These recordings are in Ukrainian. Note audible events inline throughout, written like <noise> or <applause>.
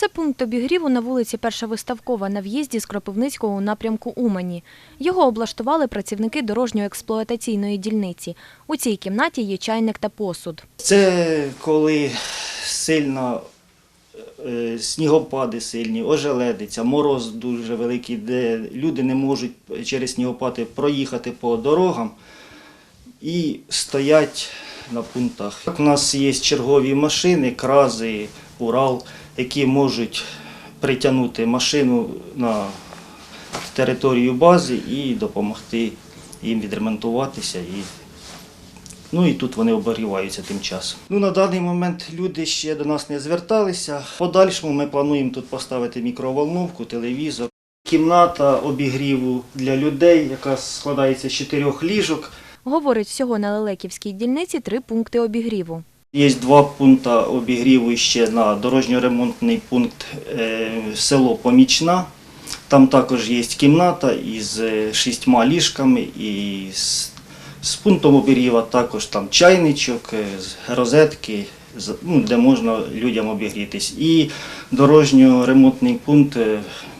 Це пункт обігріву на вулиці Перша Виставкова на в'їзді з Кропивницького у напрямку Умані. Його облаштували працівники дорожньо-експлуатаційної дільниці. У цій кімнаті є чайник та посуд. Це коли сильно е, снігопади сильні, ожеледиця, мороз дуже великий, де люди не можуть через снігопади проїхати по дорогам і стоять на пунктах. У нас є чергові машини, крази, Урал, які можуть притягнути машину на територію бази і допомогти їм відремонтуватися і Ну і тут вони обігріваються тим часом. Ну на даний момент люди ще до нас не зверталися. Подальшому ми плануємо тут поставити мікроволновку, телевізор. Кімната обігріву для людей, яка складається з чотирьох ліжок. Говорить, всього на Лелеківській дільниці три пункти обігріву. Є два пункти обігріву ще на дорожньо-ремонтний пункт е, село Помічна. Там також є кімната із е, шістьма ліжками і з, з пунктом обігріва також там чайничок, е, розетки, ну, де можна людям обігрітись. І дорожньо-ремонтний пункт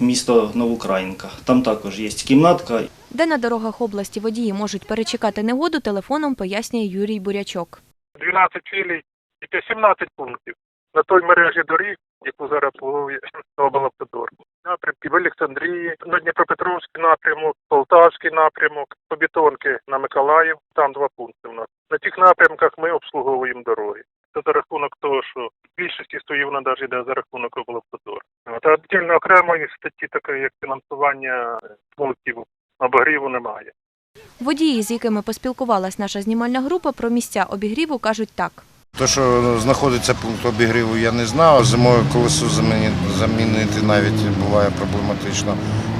місто Новоукраїнка. Там також є кімнатка Де на дорогах області водії можуть перечекати негоду, телефоном пояснює Юрій Бурячок. 12 філій і 17 пунктів на той мережі доріг, яку зараз планує <clears throat> облавтодор. Напрямки в Олександрії, на Дніпропетровський напрямок, Полтавський напрямок, Побітонки на Миколаїв, там два пункти у нас. На тих напрямках ми обслуговуємо дороги. Це за рахунок того, що більшості стоїть вона навіть йде за рахунок облавтодор. Та віддільно окремої статті, такої як фінансування пунктів обігріву немає. Водії, з якими поспілкувалась наша знімальна група, про місця обігріву кажуть так. То, що знаходиться пункт обігріву, я не знав. Зимою колесо замінити навіть буває проблематично.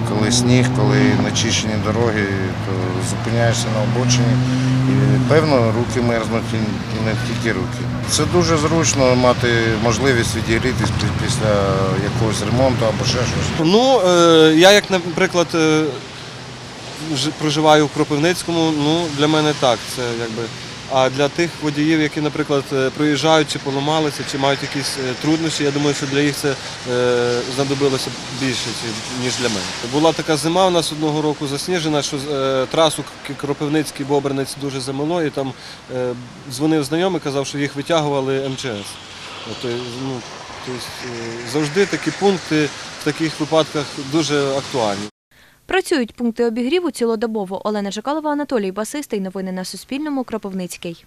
Коли сніг, коли нечищені дороги, то зупиняєшся на обочині. І певно, руки мерзнуть і не тільки руки. Це дуже зручно мати можливість відігрітись після якогось ремонту або ще щось. Ну, е, я як, наприклад, е, проживаю в Кропивницькому, ну, для мене так, це якби. А для тих водіїв, які, наприклад, е, проїжджають чи поламалися, чи мають якісь е, труднощі, я думаю, що для їх це е, знадобилося більше, ніж для мене. Була така зима у нас одного року засніжена, що трасу Кропивницький Бобринець дуже замило, і там дзвонив знайомий, казав, що їх витягували МЧС. Е, ну, тобто, е, завжди такі пункти в таких випадках дуже актуальні. Працюють пункти обігріву цілодобово. Олена Жикалова, Анатолій Басистий. Новини на Суспільному. Кропивницький.